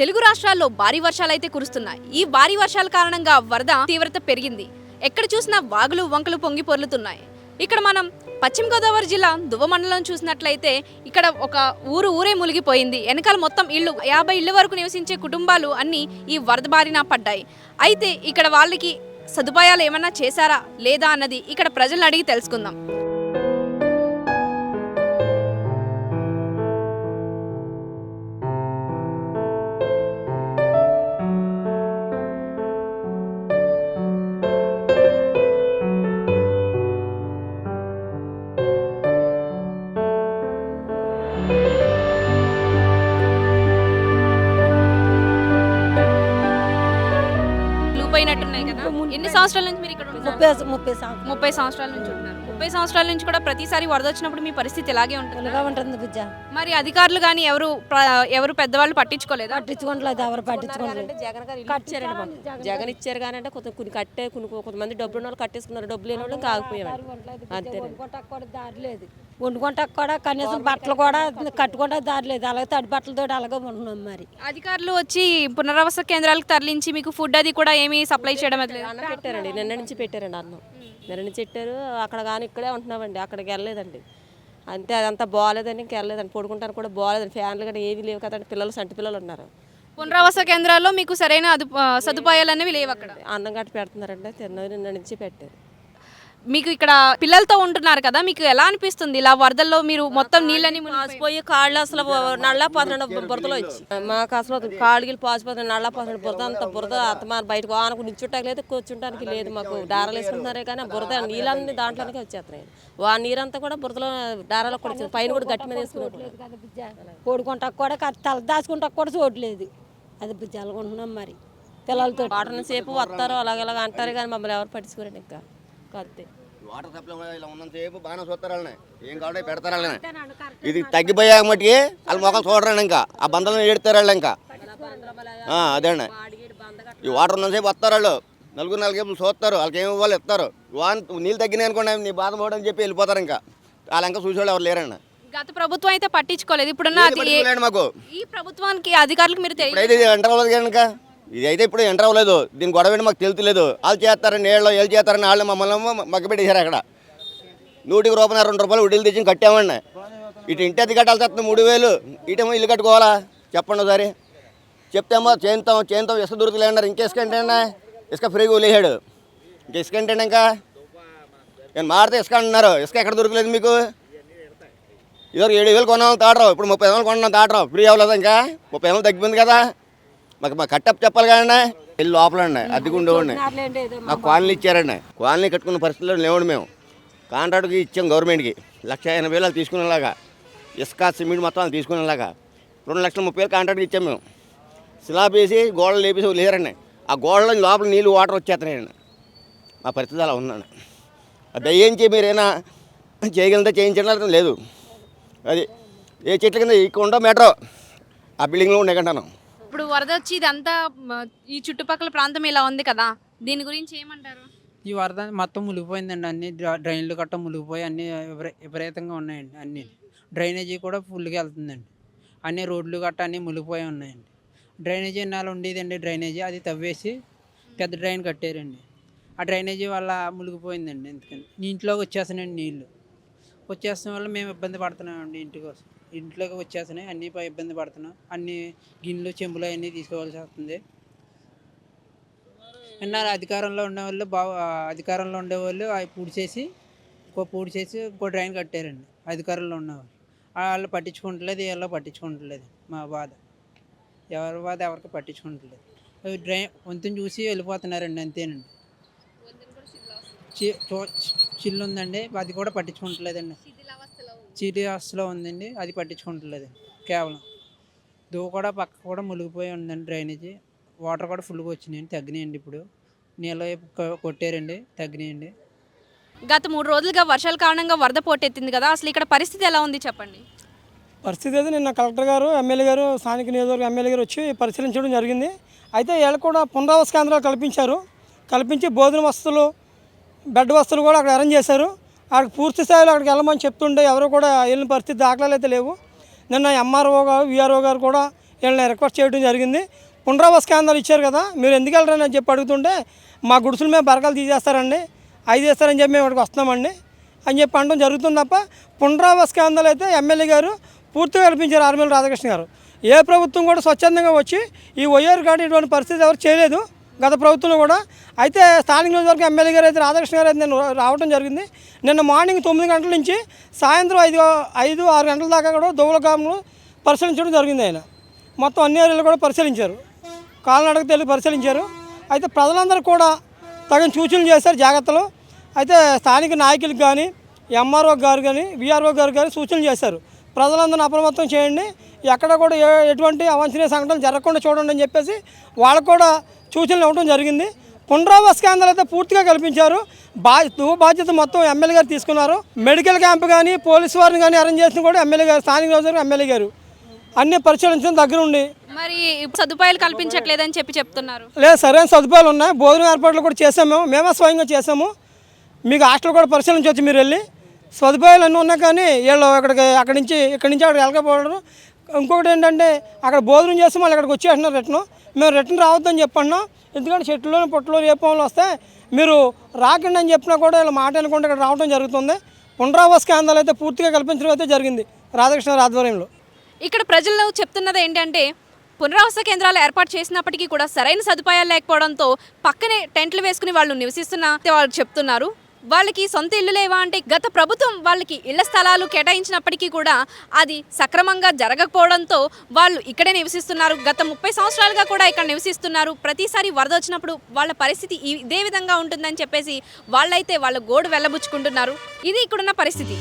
తెలుగు రాష్ట్రాల్లో భారీ వర్షాలైతే కురుస్తున్నాయి. ఈ భారీ వర్షాల కారణంగా వరద తీవ్రత పెరిగింది. ఎక్కడ చూసినా వాగులు వంకలు పొంగి పొర్లుతున్నాయి. ఇక్కడ మనం పశ్చిమ గోదావరి జిల్లా దువ్వ మండలం చూసినట్లయితే ఇక్కడ ఒక ఊరు ఊరే మునిగిపోయింది. వెనకాల మొత్తం ఇళ్ళు యాభై ఇళ్ళ వరకు నివసించే కుటుంబాలు అన్నీ ఈ వరద బారిన పడ్డాయి. అయితే ఇక్కడ వాళ్ళకి సదుపాయాలు ఏమన్నా చేశారా లేదా అన్నది ఇక్కడ ప్రజలను అడిగి తెలుసుకుందాం. లూపోయినట్టున్నాయి కదా. ఎన్ని సంవత్సరాల నుంచి మీరు ఇక్కడ? ముప్పై ముప్పై సంవత్సరాల. నుంచి ఉంటున్నారు ముప్పై సంవత్సరాల నుంచి కూడా ప్రతిసారి వరద వచ్చినప్పుడు మీ పరిస్థితి ఇలాగే ఉంటుంది? ఇలాగా ఉంటుంది బుజ్జ మరి అధికారులు కానీ ఎవరు ప్ర- ఎవరు పెద్దవాళ్ళు పట్టించుకోలేదా? పట్టించుకోవట్లేదు ఎవరు పట్టించుకోవట్లేదు అంటే జగన్ గారు ఇల్లు ఇచ్చారండి మాకు జగన్ ఇచ్చారు కానీ అంటే కొంత కొన్ని కట్టే కొన్ని కొంతమంది డబ్బులు ఉన్న వాళ్ళు కట్టేసుకున్నారు. డబ్బులు లేని వాళ్ళు అంతేనండి. వండుకుంటాకు కూడా దారి లేదు. వండుకుంటాకు కూడా కనీసం బట్టలు కూడా కట్టుకుంటా దారి లేదు. అలాగే తడి బట్టలతో అలాగే ఉంటున్నాం మరి. అధికారులు వచ్చి పునరావాస కేంద్రాలకు తరలించి మీకు ఫుడ్ అది కూడా ఏమీ సప్లై చేయడం అది లేదు. అన్నం పెట్టారండి. నిన్న నుంచి పెట్టారండి అన్నం. నిన్న నుంచి పెట్టారు అక్కడ కానీ ఇక్కడే ఉంటున్నామండి. అక్కడికి వెళ్ళలేదండి. అంతే అదంతా బాగాలేదని ఇంక వెళ్ళలేదండి. పడుకుంటాను కూడా బాగాలేదండి. ఫ్యాన్లు కానీ ఏవి లేవు కదండి. పిల్లలు సంటి పిల్లలు ఉన్నారు. పునరావాస కేంద్రాల్లో మీకు సరైన సదుపాయాలు అనేవి లేవు అక్కడ. అన్నం గట్టి పెడుతున్నారండి. నిన్న నుంచి పెట్టారు. మీకు ఇక్కడ పిల్లలతో ఉంటున్నారు కదా మీకు ఎలా అనిపిస్తుంది ఇలా వరదల్లో మీరు మొత్తం నీళ్ళని పాసిపోయి కాళ్ళు అసలు నళ్ళ పోతున్నాడు బురదలో వచ్చి మాకు అసలు కాళ్ళకి పాసిపోతుంది నళ్ళ పోతున్నాడు బురద అంత బురద అంత మన బయటకు ఆనకు నిల్చుంటానికి లేదు కూర్చుంటానికి లేదు మాకు దారాలు వేసుకుంటున్నారే కానీ ఆ బురద నీళ్ళన్నీ దాంట్లోనే వచ్చేస్తున్నాయి. ఆ నీరంతా కూడా బురదలో దారాలో కూడా వచ్చేది. పైన కూడా గట్టి మీద బుజ్జ. పడుకుంటాకు కూడా క- తల దాచుకుంటాకు కూడా చూడలేదు. అది ఉంటున్నాం మరి. పిల్లలతో వాటర్ సేపు వస్తారు అలాగ అలాగ అంటారు కానీ మమ్మల్ని ఎవరు పట్టించుకోరండి ఇంకా. అంతే. వాటర్ సప్లై కూడా ఇలా ఉన్నంతసేపు బాగానే చూస్తారు వాళ్ళని. ఏం కావాలంటే పెడతారు వాళ్ళని. ఇది తగ్గిపోయాక మటుకి వాళ్ళ మొక్కలు చూడరండి ఇంకా. ఆ బందలను ఏడుతారు వాళ్ళు ఇంకా. ఆ, అదే అండి. ఈ వాటర్ ఉన్నంతసేపు వస్తారు వాళ్ళు. నలుగురు నలుగురు చూస్తారు. వాళ్ళకి ఏమి ఇవ్వాలి ఇస్తారు వాన్ నీళ్ళు తగ్గినాయి అనుకోండి నీ బాధ పోవడం చెప్పి వెళ్ళిపోతారు ఇంకా. వాళ్ళ ఇంకా చూసేవాళ్ళు ఎవరు లేరండి. గత ప్రభుత్వం అయితే పట్టించుకోలేదు. ఇప్పుడున్న అది- మాకు. ఈ ప్రభుత్వానికి అధికారులకు మీరు తెలియ ఇప్పుడైతే ఇది ఎంటర్ అవ్వలేదు కనుక ఇది అయితే ఇప్పుడు ఎంటర్ అవ్వలేదు. దీని గొడవ మాకు తెలుతులేదు. వాళ్ళు చేస్తారని నీళ్ళు ఏళ్ళు చేస్తారని వాళ్ళు మమ్మల్ని మగ్గబెట్టేశారు అక్కడ. నూటికి రూపాయలు రెండు రూపాయలు ఉడిలు తెచ్చి కట్టామండి. ఇటు ఇంటి అది కట్టాల్సి వస్తుంది మూడు వేలు. ఇటేమో ఇల్లు కట్టుకోవాలా? చెప్పండి ఒకసారి. చెప్తేమో చేస్తాం చేస్తాం ఇసుక దొరుకుతలేండారు ఇంకా ఇసుక అంటే ఇసుక ఫ్రీగా వదిలేసాడు ఇంకా ఇసుక అంటే ఇంకా? నేను మారితే ఇసుక అంటున్నారు ఇసుక ఎక్కడ దొరకలేదు మీకు? ఇదివరకు ఏడు వేలు కొన్నాం తాటరావు. ఇప్పుడు ముప్పై వేలు కొన్నాం తాటరావు. ఫ్రీ అవ్వలేదు ఇంకా? ముప్పై వేలు తగ్గిపోయింది కదా? మాకు మా కట్టప్ చెప్పాలి కదండి వెళ్ళి లోపలండి అద్దెకు ఉండేవాడిని. మాకు కాలనీ ఇచ్చారండి కాలనీ కట్టుకున్న పరిస్థితుల్లో లేవండి మేము. కాంట్రాక్ట్కి ఇచ్చాం గవర్నమెంట్కి. లక్ష ఎనభై వేలు తీసుకునేలాగా. ఇసుక సిమెంట్ మొత్తం తీసుకునేలాగా. రెండు లక్షల ముప్పై వేలు కాంట్రాక్ట్కి ఇచ్చాం మేము. స్లాబ్ వేసి గోడలు లేపేసి లేరండి ఆ గోడలో లోపల నీళ్ళు వాటర్ వచ్చేస్తున్నాయండి మా పరిస్థితి అలా ఉందండి దయించి మీరైనా చేయగలిగితే చేయించడం లేదు. అది ఏ చెట్ల కింద ఇక్కడ ఉండో మెట్రో. ఆ బిల్డింగ్లో ఉండే కంటాను. ఇప్పుడు వరద వచ్చి ఇదంతా ఈ చుట్టుపక్కల ప్రాంతం ఇలా ఉంది కదా దీని గురించి ఏమంటారు? ఈ వరద మొత్తం మునిగిపోయిందండి అన్ని డ్ర- డ్రైన్లు గట్ట మునిగిపోయి అన్ని విపరీతంగా ఉన్నాయండి అన్ని. డ్రైనేజీ కూడా ఫుల్గా వెళ్తుందండి. అన్ని రోడ్లు గట్ట అన్ని మునిగిపోయి ఉన్నాయండి. డ్రైనేజీ ఇన్నాళ్ళు ఉండేదండి డ్రైనేజీ అది తవ్వేసి పెద్ద డ్రైన్ కట్టారండి. ఆ డ్రైనేజీ వల్ల మునిగిపోయిందండి ఎందుకని ఇంట్లోకి వచ్చేస్తానండి నీళ్ళు. వచ్చేస్తాం వల్ల మేము ఇబ్బంది పడుతున్నామండి ఇంటి కోసం. ఇంట్లోకి వచ్చేస్తున్నాయి. అన్ని ఇబ్బంది పడుతున్నాం. అన్ని గిన్నెలు చెంబులు అవన్నీ తీసుకోవాల్సి వస్తుంది. విన్నారు? అధికారంలో ఉండేవాళ్ళు బాగా అధికారంలో ఉండేవాళ్ళు అవి పూడి చేసి ఇంకో పూడి చేసి ఇంకో డ్రైన్ కట్టారండి. అధికారంలో ఉన్నవాళ్ళు. వాళ్ళు పట్టించుకుంటలేదు వీళ్ళు పట్టించుకుంటలేదు. మా బాధ. ఎవరి బాధ ఎవరికి పట్టించుకుంటలేదు. అవి డ్రైన్ వంతుని చూసి వెళ్ళిపోతున్నారండి అంతేనండి. చిల్లు ఉందండి. అది కూడా పట్టించుకుంటలేదండి. చీటీ అవస్థలో ఉందండి. అది పట్టించుకుంటలేదండి కేవలం దో కూడా పక్క కూడా మునిగిపోయి ఉందండి డ్రైనేజీ. వాటర్ కూడా ఫుల్గా వచ్చినాయండి తగ్గినాయండి ఇప్పుడు. నీళ్ళ కొట్టారండి తగ్గినాయండి. గత మూడు రోజులుగా వర్షాల కారణంగా వరద పోటెత్తింది కదా అసలు ఇక్కడ పరిస్థితి ఎలా ఉంది చెప్పండి? పరిస్థితి అయితే నిన్న కలెక్టర్ గారు ఎమ్మెల్యే గారు స్థానిక నియోజకవర్గ ఎమ్మెల్యే గారు వచ్చి పరిశీలించడం జరిగింది. అయితే వీళ్ళు కూడా పునరావాస కేంద్రాలు కల్పించారు. కల్పించి భోజన వసతులు బెడ్ వసతులు కూడా అక్కడ అరేంజ్ చేశారు. అక్కడికి పూర్తి స్థాయిలో అక్కడికి వెళ్ళమని చెప్తుండే. ఎవరు కూడా వెళ్ళిన పరిస్థితి దాఖలాలు అయితే లేవు. నిన్న ఎంఆర్ఓ గారు విఆర్ఓ గారు కూడా వీళ్ళని రిక్వెస్ట్ చేయడం జరిగింది. పునరావాస కేంద్రాలు ఇచ్చారు కదా మీరు ఎందుకు వెళ్ళరని అని చెప్పి అడుగుతుంటే మా గుడుసుల మీద బరకలు తీసేస్తారండి. ఐదు వేస్తారని చెప్పి మేము ఇక్కడికి వస్తున్నామండి అని చెప్పి అనడం జరుగుతుంది తప్ప పునరావాస కేంద్రాలు అయితే ఎమ్మెల్యే గారు పూర్తిగా కల్పించారు ఆర్మీల రాధాకృష్ణ గారు. ఏ ప్రభుత్వం కూడా స్వచ్ఛందంగా వచ్చి ఈ వైఆర్ కార్డు ఇటువంటి పరిస్థితి ఎవరు చేయలేదు. గత ప్రభుత్వంలో కూడా. అయితే స్థానిక నియోజకవర్గం ఎమ్మెల్యే గారు అయితే రాధాకృష్ణ గారు అయితే నేను రావడం జరిగింది. నిన్న మార్నింగ్ తొమ్మిది గంటల నుంచి సాయంత్రం ఐదు ఐదు ఆరు గంటల దాకా కూడా దువ్వల గ్రామంలో పరిశీలించడం జరిగింది ఆయన. మొత్తం అన్ని ఏరియాలు కూడా పరిశీలించారు. కాలనడక తెలియ పరిశీలించారు. అయితే ప్రజలందరూ కూడా తగిన సూచనలు చేశారు జాగ్రత్తలు. అయితే స్థానిక నాయకులకు కానీ ఎంఆర్ఓ గారు కానీ విఆర్ఓ గారు కానీ సూచనలు చేశారు. ప్రజలందరిని అప్రమత్తం చేయండి. ఎక్కడ కూడా ఏ ఎటువంటి అవాంఛనీయ సంఘటనలు జరగకుండా చూడండి అని చెప్పేసి వాళ్ళకు కూడా సూచనలు ఇవ్వడం జరిగింది. పునరావాస కేంద్రాలు అయితే పూర్తిగా కల్పించారు. బా బాధ్యత మొత్తం ఎమ్మెల్యే గారు తీసుకున్నారు. మెడికల్ క్యాంప్ కానీ పోలీసు వారిని కానీ అరేంజ్ చేసిన కూడా ఎమ్మెల్యే గారు స్థానిక నియోజకవర్గం ఎమ్మెల్యే గారు. అన్ని పరిశీలించడం దగ్గర ఉండి మరి సదుపాయాలు కల్పించట్లేదని చెప్పి చెప్తున్నారు. లేదు సరైన సదుపాయాలు ఉన్నాయి. భోజనం ఏర్పాట్లు కూడా చేసాము మేమే. స్వయంగా చేసాము మీకు హాస్టల్ కూడా పరిశీలించవచ్చు మీరు వెళ్ళి. సదుపాయాలు అన్నీ ఉన్నా కానీ వీళ్ళు ఇక్కడికి అక్కడి నుంచి ఇక్కడి నుంచి అక్కడికి వెళ్ళకపోవడం ఇంకొకటి ఏంటంటే అక్కడ భోజనం చేస్తే మళ్ళీ ఇక్కడికి వచ్చేస్తున్నారు రిటర్న్. మేము రిటర్న్ రావద్దని చెప్పన్నాం. ఎందుకంటే చెట్లలో పొట్టలో రేపంలో వస్తే మీరు రాకండి అని చెప్పినా కూడా వీళ్ళు మాట అనుకుంటే ఇక్కడ రావడం జరుగుతుంది. పునరావాస కేంద్రాలు అయితే పూర్తిగా కల్పించడం అయితే జరిగింది రాధాకృష్ణ ఆధ్వర్యంలో. ఇక్కడ ప్రజలు చెప్తున్నది ఏంటంటే పునరావాస కేంద్రాలు ఏర్పాటు చేసినప్పటికీ కూడా సరైన సదుపాయాలు లేకపోవడంతో పక్కనే టెంట్లు వేసుకుని వాళ్ళు నివసిస్తున్న వాళ్ళు చెప్తున్నారు. వాళ్ళకి సొంత ఇల్లు లేవా అంటే గత ప్రభుత్వం వాళ్ళకి ఇళ్ళ స్థలాలు కేటాయించినప్పటికీ కూడా అది సక్రమంగా జరగకపోవడంతో వాళ్ళు ఇక్కడే నివసిస్తున్నారు. గత ముప్పై సంవత్సరాలుగా కూడా ఇక్కడ నివసిస్తున్నారు. ప్రతిసారి వరద వచ్చినప్పుడు వాళ్ళ పరిస్థితి ఇదే విధంగా ఉంటుందని చెప్పేసి వాళ్ళైతే వాళ్ళ గోడు వెళ్ళబుచ్చుకుంటున్నారు. ఇది ఇక్కడున్న పరిస్థితి.